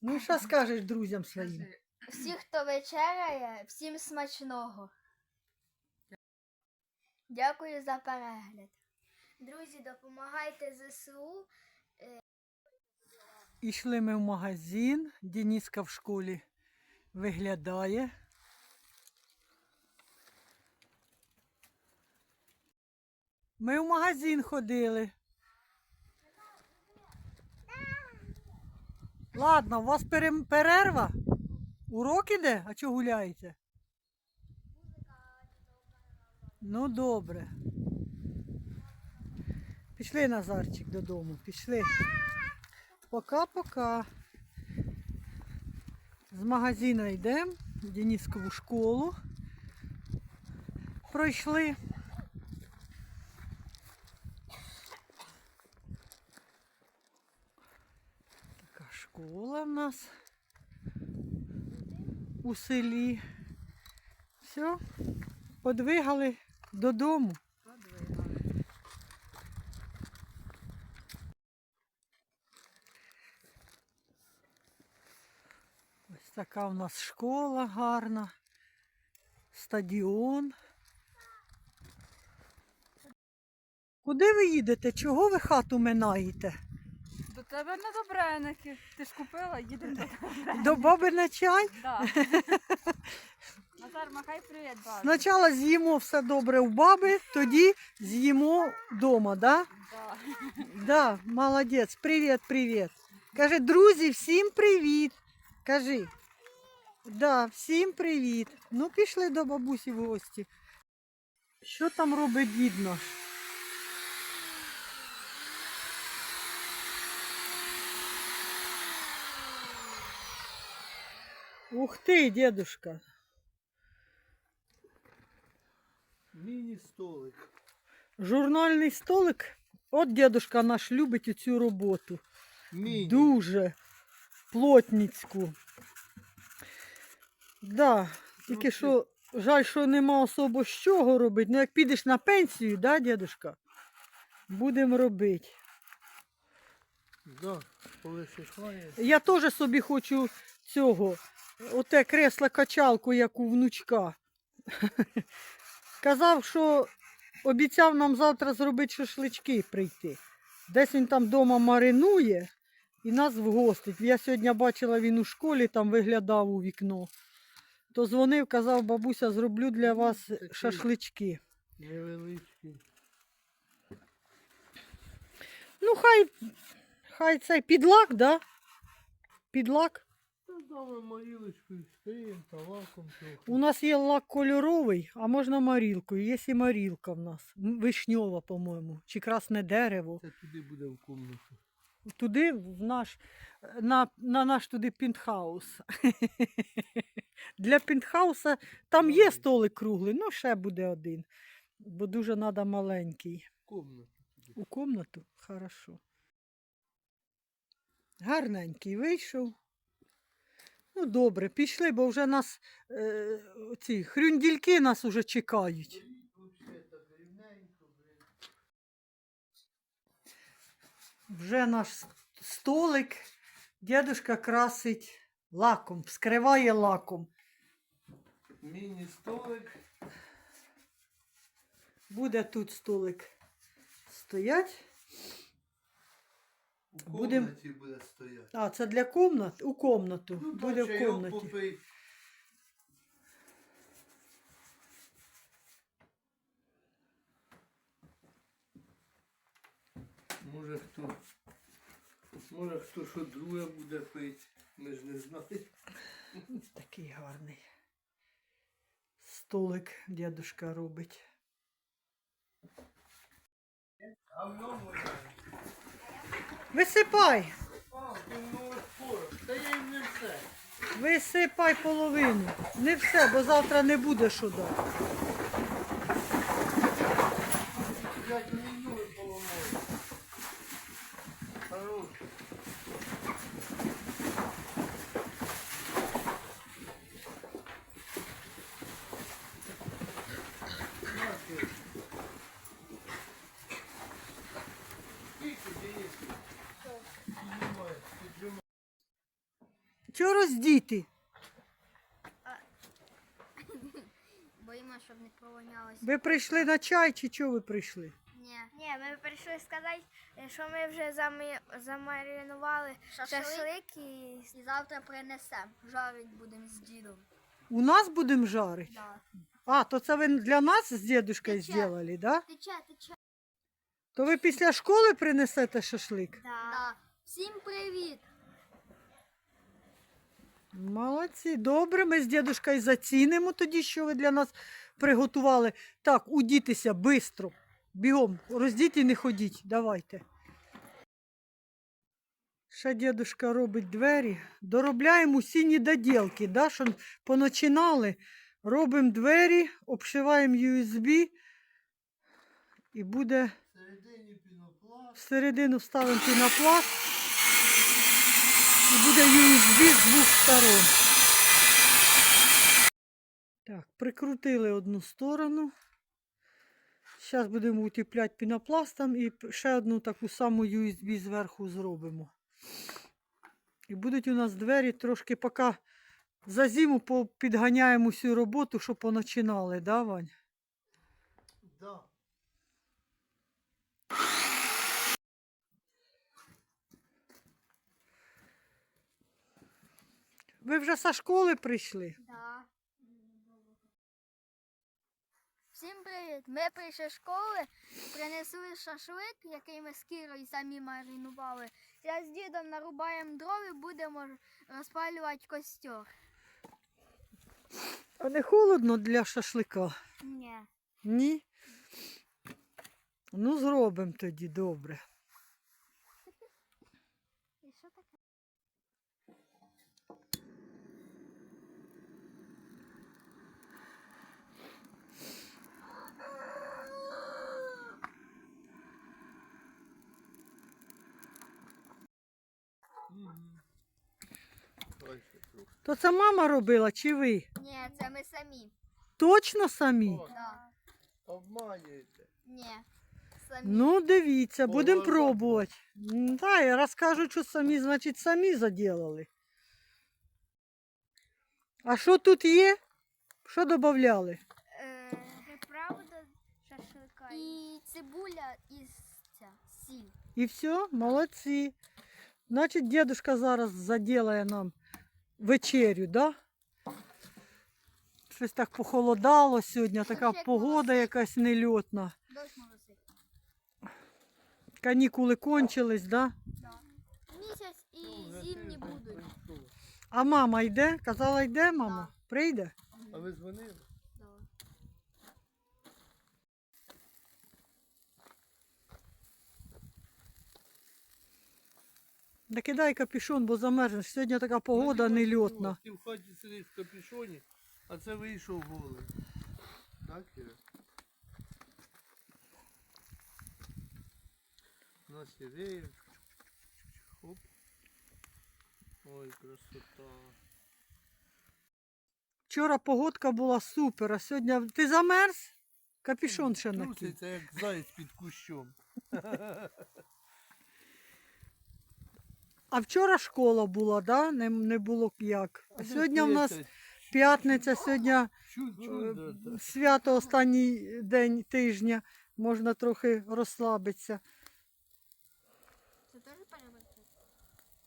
Ну, що скажеш друзям своїм? Всі, хто вечеряє, всім смачного. Дякую за перегляд. Друзі, допомагайте ЗСУ. Ішли ми в магазин, Дениска в школі виглядає. Ми в магазин ходили. Ладно, у вас перерва? Урок іде? А чого гуляєте? Ну добре. Пішли, Назарчик, додому. Пішли. Пока-пока. З магазина йдемо, в Денискову школу. Пройшли. Така школа в нас у селі. Все, подвигали додому. Ось така в нас школа гарна, стадіон. Куди ви їдете? Чого ви хату минаєте? Тебе на добреники. Ти ж купила, їдемо до тебе. До баби на чай? Да. Назар, махай привіт, бабі. Спочатку з'їмо все добре у баби, тоді з'їмо вдома, да? Да, молодець. Привіт, привіт. Каже, друзі, всім привіт. Кажи. Да, всім привіт. Ну, пішли до бабусі в гості. Що там робить дід Ух ти, дедушка. Міні-столик. Журнальний столик. От дедушка наш любить цю роботу. Міні. Дуже плотницьку. Да, тільки що жаль, що нема особо з чого робити. Ну як підеш на пенсію, да, дедушка? Будемо робити. Да. Я теж собі хочу цього, оте кресло-качалку, як у внучка. Казав, що обіцяв нам завтра зробити шашлички прийти. Десь він там вдома маринує і нас вгостить. Я сьогодні бачила, він у школі там виглядав у вікно. То дзвонив, казав, бабуся, зроблю для вас Такі. шашлички. Невеличкий. Ну, хай, хай цей підлак, да? Підлак. Дома морілочкою стоїм, та лаком трохи. У нас є лак кольоровий, а можна морілкою. Є і морілка в нас. Вишньова, по-моєму, чи красне дерево. Це туди буде в комнату. Туди в наш, на, на наш туди пінтхаус. Для пінтхауса там є столик круглий, ну ще буде один. Бо дуже треба маленький. Комнату. У комнату? Хорошо. Гарненький вийшов. Ну, добре, пішли, бо вже нас е, ці хрюндільки нас уже чекають. Вже наш столик дедушка красить лаком, вскриває лаком. Міні-столик. Буде тут столик стоять. У Будем- комнаті буде стояти. А, це для комнат? У комнату. Ну, Буде в чайок комнаті. попий. Може хто, може хто що друге буде пити, ми ж не знаємо. Такий гарний. Столик дедушка робить. А в ньому Висипай! Висипай половину. Не все, бо завтра не буде що дати. Чого роздіти? Боїмо, щоб не провонялося. Ви прийшли на чай чи чого ви прийшли? Ні. Ні, ми прийшли сказати, що ми вже замі- замаринували Шашлик? шашлик і І завтра принесемо. Жарить будемо з дідом. У нас будемо жарити? Да. А, то це ви для нас з дідушкою зробили, да? Тече, тече. То ви після школи принесете шашлик? да. Да. Всім привіт! Молодці, добре, ми з дідушкою зацінимо тоді, що ви для нас приготували. Так, удітися швидко. Бігом, роздіть і не ходіть. Давайте. Ще дідушка робить двері. Доробляємо усі недоділки, да, що поначинали. Робимо двері, обшиваємо USB і буде всередину вставимо пінопласт і буде USB з двох сторон. Так, прикрутили одну сторону. Зараз будемо утепляти пінопластом і ще одну таку саму USB зверху зробимо. І будуть у нас двері трошки поки за зиму підганяємо всю роботу, щоб поначинали, да, Вань? Ви вже зі школи прийшли? Да. Всім привіт! Ми прийшли з школи, принесли шашлик, який ми з Кірою самі маринували. Я з дідом нарубаємо дров і будемо розпалювати костер. А не холодно для шашлика? Ні. Ні? Ну, зробимо тоді добре. І що таке? Ой, ще трохи. То це мама робила чи ви? Ні, це ми самі. Точно самі? О, Да. Обманюєте. Ні. Самі. Ну, дивіться, будемо пробувати. М, Та, я раз кажуть, що самі, значить, самі заділали. А що тут є? Що додавали? Е, Неправда шашлика. і цибуля і ця сіль. І все, молодці. Значить, дедушка зараз заділає нам вечерю, да? Щось так похолодало сьогодні, така погода якась нельотна. Канікули кончились, да? Місяць і зимні будуть. А мама йде? Казала, йде, мама? Прийде? А ви дзвонили? Да. Да капюшон, бо замерзнеш. Сьогодні така погода нельотна. Ти в хаті сидиш в капюшоні, а це вийшов голий. Так, Кіра? На сірею. Хоп. Ой, красота. Вчора погодка була супер, а сьогодні ти замерз? Капюшон ще накинь. Труситься, як заєць під кущом. А вчора школа була, да? Не, не було як. А сьогодні в нас п'ятниця, сьогодні е, свято останній день тижня. Можна трохи розслабитися. Це теж?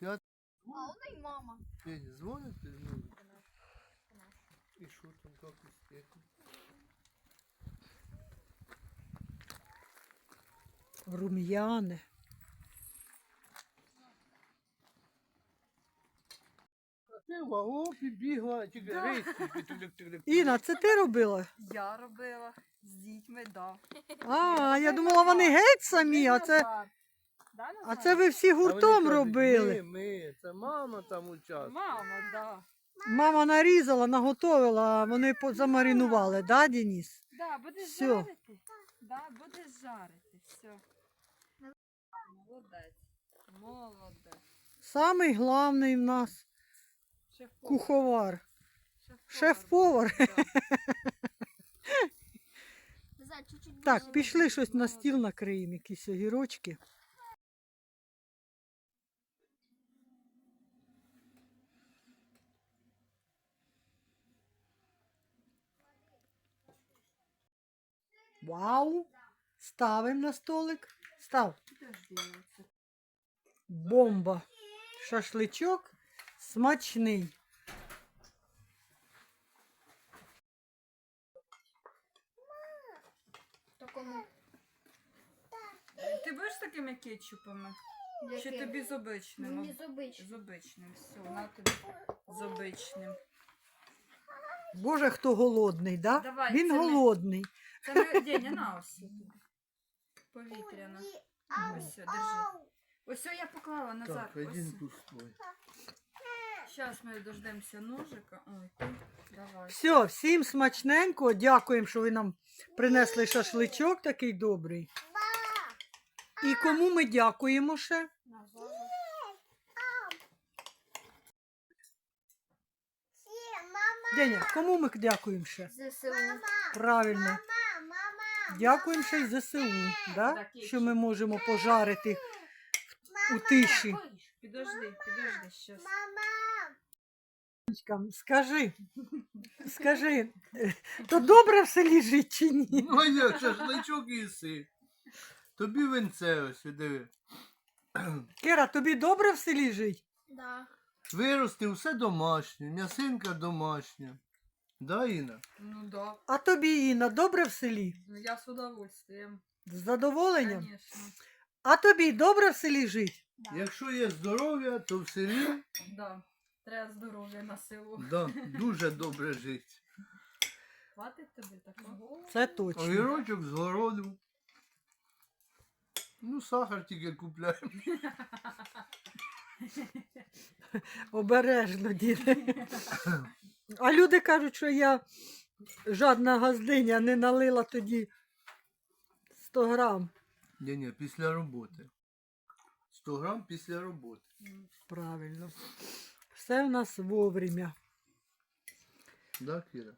П'ят- А вона й мама. Пені. Ну. І що там, як успіхи? Рум'яне. Ти вагоп і бігла, тільки рейський підтулік-тулік. Іна, це ти робила? Я робила з дітьми, да. А, я думала, вони геть самі, а це, Назар. Да, а Назар? це ви всі гуртом робили. Ми, ми, це мама там участвує. Мама, да. Мама нарізала, наготовила, а вони по- замаринували, да, Денис? Да, будеш Всьо. жарити? Да, будеш жарити. Все. Молодець. Молодець. Самий главний в нас. Куховар. Шеф-повар. Так, пішли щось на стіл накриємо, якісь огірочки. Вау! Ставимо на столик. Став. Бомба. Шашличок смачний. Такому. Ти будеш такими кетчупами? Чи яким? тобі з обичним? Мені з обичним. З обичним. Все, на тобі з обичним. Боже, хто голодний, да? Давай, Він це ми. голодний. Це ми Деня, на ось. Повітряна. Ось, держи. Ось я поклала назад. Так, один Ось. пустой. Зараз ми дождемося ножика. Ой, давай. Все, всім смачненько. Дякуємо, що ви нам принесли шашличок такий добрий. І кому ми дякуємо ще? Деня, кому ми дякуємо ще? ЗСУ. Правильно. Дякуємо ще й ЗСУ, да? Що ми можемо пожарити у тиші. Підожди, підожди, щас. Дочкам, Скажи, скажи, то добре в селі жить чи ні? Ну а як шашличок їси? Тобі винце ось, диви. Кира, тобі добре в селі жить? Да. Вирости все домашнє, м'ясинка домашня. Да, Інна? Ну да. А тобі, Інна, добре в селі? Ну я з удовольствием. З задоволенням? Конечно. А тобі добре в селі жить? Якщо є здоров'я, то в селі Да. Треба здоров'я на село. да, дуже добре жити. Хватить тобі такого? Це точно. Огірочок з городу. Ну, сахар тільки купляємо. Обережно, діти. А люди кажуть, що я жадна газдиня не налила тоді 100 грам. Ні, ні, після роботи. 100 грам після роботи. Правильно. Все в нас вовремя. Да, Кіра?